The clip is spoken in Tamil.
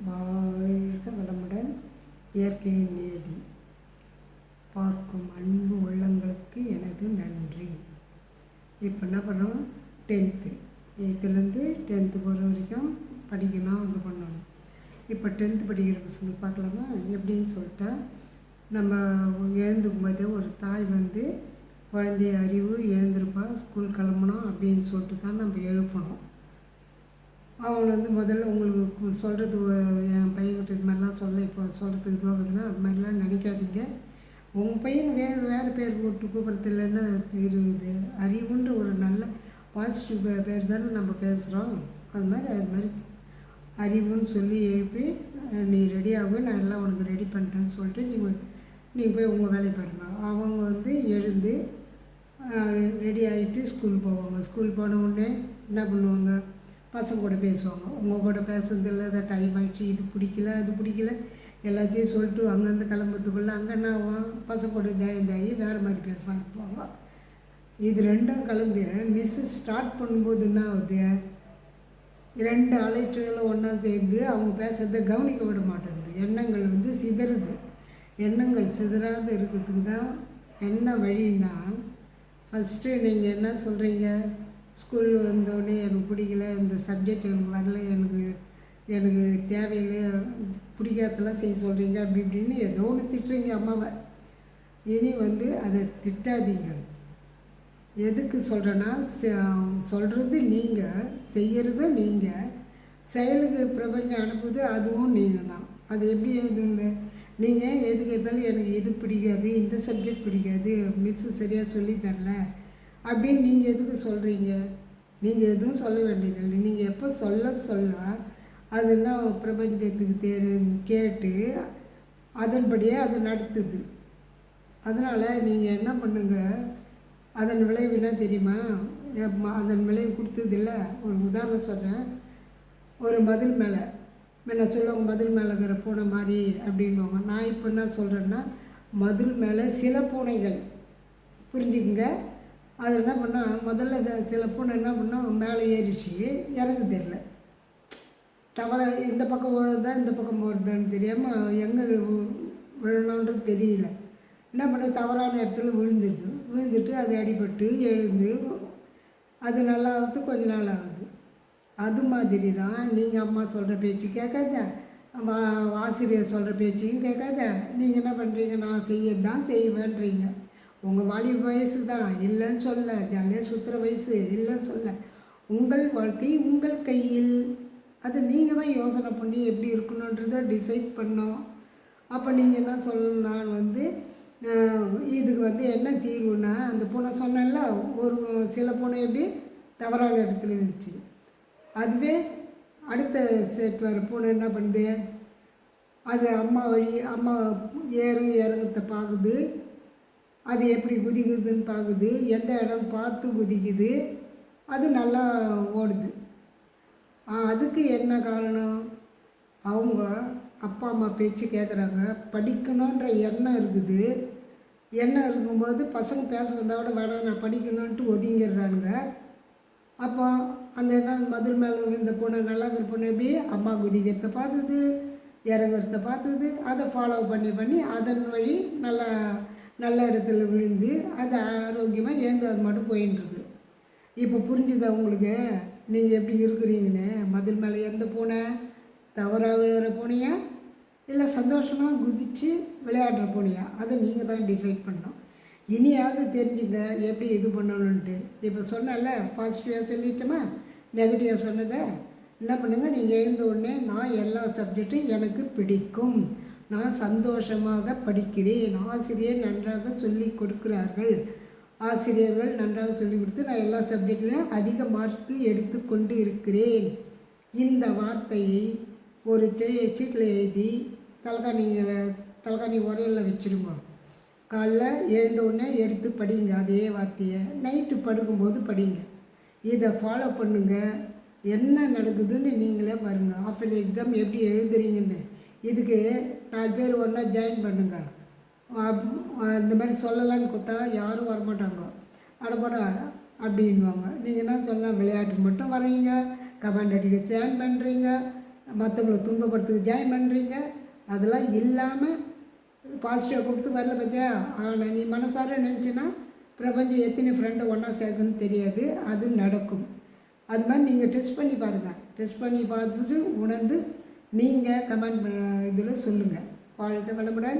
வாழ்க வளமுடன் இயற்கையின் நியதி பார்க்கும் அன்பு உள்ளங்களுக்கு எனது நன்றி. இப்போ என்ன பண்ணுறோம்? டென்த்து எயித்துலேருந்து டென்த்து போகிற வரைக்கும் படிக்கணும் வந்து பண்ணணும். இப்போ டென்த்து படிக்கிற பசங்க பார்க்கலாமா? எப்படின்னு சொல்லிட்டா நம்ம எழுந்துக்கும் போதே ஒரு தாய் வந்து குழந்தைய அறிவு எழுந்திருப்பா ஸ்கூல் கிளம்பணும் அப்படின்னு சொல்லிட்டு தான் நம்ம எழுப்பணும். அவங்க வந்து முதல்ல உங்களுக்கு சொல்கிறது என் பையன்கிட்ட இது மாதிரிலாம் சொல்ல இப்போ சொல்கிறதுக்கு இதுவாகுதுன்னா அது மாதிரிலாம் நினைக்காதீங்க. உங்கள் பையன் வேறு வேறு பேர் போட்டு கூப்பிட்றது இல்லைன்னா இருக்குது அறிவுன்ற ஒரு நல்ல பாசிட்டிவ் பே பேர் தானே நம்ம பேசுகிறோம் அது மாதிரி அது மாதிரி அறிவுன்னு சொல்லி எழுப்பி நீ ரெடி ஆகு நான் எல்லாம் உனக்கு ரெடி பண்ணிட்டேன்னு சொல்லிட்டு நீங்கள் நீங்கள் போய் உங்கள் வேலையை பாருங்கள் அவங்க வந்து எழுந்து ரெடி ஆகிட்டு ஸ்கூல் போவாங்க. ஸ்கூல் போன உடனே என்ன பண்ணுவாங்க? பசங்க கூட பேசுவாங்க. உங்கள் கூட பேசுறது இல்லை அதை டைம் ஆகிடுச்சு இது பிடிக்கல அது பிடிக்கல. எல்லாத்தையும் சொல்லிட்டு அங்கேருந்து கிளம்புறதுக்குள்ளே அங்கே என்ன ஆகும் பசங்க கூட ஜாயின் ஆகி வேறு மாதிரி பேச இருப்பாங்க இது ரெண்டும் கலந்து மிஸ்ஸு ஸ்டார்ட் பண்ணும்போது என்ன ஆகுது? ரெண்டு அலைச்சல்களும் ஒன்றா சேர்ந்து அவங்க பேசுகிறத கவனிக்க விட மாட்டேங்குது. எண்ணங்கள் வந்து சிதறுது. எண்ணங்கள் சிதறாத இருக்கிறதுக்கு தான் என்ன வழின்னா ஃபஸ்ட்டு நீங்கள் என்ன சொல்கிறீங்க ஸ்கூல் வந்தோடனே எனக்கு பிடிக்கல. இந்த சப்ஜெக்ட் எனக்கு வரல. எனக்கு எனக்கு தேவையில்லை. பிடிக்காதெல்லாம் செய்ய சொல்கிறீங்க அப்படி இப்படின்னு ஏதோ ஒன்று திட்டுறீங்க அம்மாவை. இனி வந்து அதை திட்டாதீங்க. எதுக்கு சொல்கிறேன்னா சொல்கிறது நீங்கள் செய்கிறது நீங்கள் செயலுக்கு பிரபஞ்சம் அனுப்புது அதுவும் நீங்கள் தான். அது எப்படி எதுன்னு நீங்கள் எதுக்கு எடுத்தாலும் எனக்கு இது பிடிக்காது இந்த சப்ஜெக்ட் பிடிக்காது மிஸ்ஸு சரியாக சொல்லி தரல. அப்படின்னு நீங்கள் எதுக்கு சொல்கிறீங்க நீங்கள் எதுவும் சொல்ல வேண்டியதில்லை. நீங்கள் எப்போ சொல்ல சொல்ல அது என்ன பிரபஞ்சத்துக்கு தேருன்னு கேட்டு அதன்படியே அது நடத்துது. அதனால் நீங்கள் என்ன பண்ணுங்கள் அதன் விளைவு என்ன தெரியுமா? அதன் விளைவு கொடுத்ததில்ல. ஒரு உதாரணம் சொல்கிறேன் ஒரு மதில் மேலே முன்ன சொல்லுவாங்க மதில் மேலே இருக்கிற பூனை மாதிரி அப்படின்வாங்க நான் இப்போ என்ன சொல்கிறேன்னா மதில் மேலே சில பூனைகள். புரிஞ்சுக்குங்க? அது என்ன பண்ணால் முதல்ல சில பூனை என்ன பண்ணோம் மேலே ஏறிச்சு இறங்க தெரில தவற இந்த பக்கம் விழுதா இந்த பக்கம் வருதான்னு தெரியாமல் எங்கே விழணுன்றது தெரியல. என்ன பண்ண தவறான இடத்துல விழுந்துடுது விழுந்துட்டு அது அடிபட்டு எழுந்து அது நல்லா ஆகுது கொஞ்ச நாள் ஆகுது. அது மாதிரி தான் நீங்கள் அம்மா சொல்கிற பேச்சு கேட்காத. வா ஆசிரியர் சொல்கிற பேச்சையும் கேட்காத. நீங்கள் என்ன பண்ணுறீங்க நான் செய்ய தான் செய்வேன்றீங்க. உங்கள் வாலிப வயசு தான் இல்லைன்னு சொல்ல. ஜாலியாக சுற்றுற வயசு இல்லைன்னு சொல்ல. உங்கள் வாழ்க்கை உங்கள் கையில். அது நீங்கள் தான் யோசனை பண்ணி எப்படி இருக்கணுன்றதை டிசைட் பண்ணோம். அப்போ நீங்கள் என்ன சொல்லணும் நான் வந்து இதுக்கு வந்து என்ன தீர்வுனா அந்த பூனை சொன்னேன்ல ஒரு சில பூனை எப்படி தவறான இடத்துல இருந்துச்சு. அதுவே அடுத்த செட் வர பூனை என்ன பண்ணுது? அது அம்மா வழி அம்மா ஏறும் இறங்கத்தை பார்க்குது அது எப்படி குதிக்குதுன்னு பார்க்குது. எந்த இடம் பார்த்து குதிக்குது. அது நல்லா ஓடுது. அதுக்கு என்ன காரணம்? அவங்க அப்பா அம்மா பேச்சு கேட்குறாங்க படிக்கணுன்ற எண்ணம் இருக்குது. எண்ணம் இருக்கும்போது பசங்க பேச வந்தால் கூட வேணாம் நான் படிக்கணுன்ட்டு ஒதுங்கிடுறானுங்க. அப்போ அந்த என்ன மதுரை மேலே இந்த பொண்ணு நல்லா இருக்கிற பொண்ணு எப்படி? அம்மா குதிக்கிறத பார்த்துது இறங்குறத பார்த்துது. அதை ஃபாலோ பண்ணி பண்ணி அதன் வழி நல்லா நல்ல இடத்துல விழுந்து அது ஆரோக்கியமாக ஏந்து அது மட்டும் போயின்ட்டுருக்கு இப்போ புரிஞ்சுதா உங்களுக்கு? நீங்கள் எப்படி இருக்கிறீங்கன்னு? மதில் மேலே எந்த பூனை தவறாக விழுகிற பூனையா? இல்லை சந்தோஷமாக குதித்து விளையாடுற பூனையா? அதை நீங்கள் தான் டிசைட் பண்ணணும். இனியாவது தெரிஞ்சுங்க எப்படி இது பண்ணணுன்ட்டு இப்போ சொன்னல பாசிட்டிவாக சொல்லிட்டோமா? நெகட்டிவாக சொன்னதை? என்ன பண்ணுங்கள் நீங்கள் எழுந்த உடனே நான் எல்லா சப்ஜெக்டும் எனக்கு பிடிக்கும். நான் சந்தோஷமாக படிக்கிறேன். ஆசிரியர் நன்றாக சொல்லி கொடுக்கிறார்கள். ஆசிரியர்கள் நன்றாக சொல்லி கொடுத்து நான் எல்லா சப்ஜெக்ட்லையும் அதிக மார்க்கு எடுத்துக்கொண்டு இருக்கிறேன் இந்த வார்த்தையை ஒரு சீட்டில் எழுதி தலகாணியில் தலகாணி உரையில் வச்சுருங்க. காலைல எழுந்த உடனே எடுத்து படிங்க அதே வார்த்தையை. நைட்டு படுக்கும்போது படிங்க. இதை ஃபாலோ பண்ணுங்கள் என்ன நடக்குதுன்னு நீங்களே பாருங்கள் ஆஃப் எக்ஸாம் எப்படி எழுதுறீங்கன்னு. இதுக்கு நாலு பேர் ஒன்றா ஜாயின் பண்ணுங்கள் இந்த மாதிரி சொல்லலான்னு கூப்பிட்டா யாரும் வரமாட்டாங்க. அடப்படா அப்படின்வாங்க. நீங்கள் என்ன சொல்லலாம்? விளையாட்டுக்கு மட்டும் வரீங்க கமாண்ட் அடிக்க ஜாயின் பண்ணுறீங்க மற்றவங்களை துன்பப்படுத்துக்கு ஜாயின் பண்ணுறீங்க அதெல்லாம் இல்லாமல் பாசிட்டிவாக கொடுத்து வரல பார்த்தியா ஆனால் நீ மனசார நினச்சின்னா பிரபஞ்சம் எத்தனை ஃப்ரெண்டை ஒன்றா சேர்க்கணும்னு தெரியாது. அது நடக்கும். அது மாதிரி நீங்கள் டெஸ்ட் பண்ணி பாருங்கள் டெஸ்ட் பண்ணி பார்த்துட்டு உணர்ந்து நீங்கள் கமெண்ட் இதில் சொல்லுங்கள் வாழ்க வளமுடன்.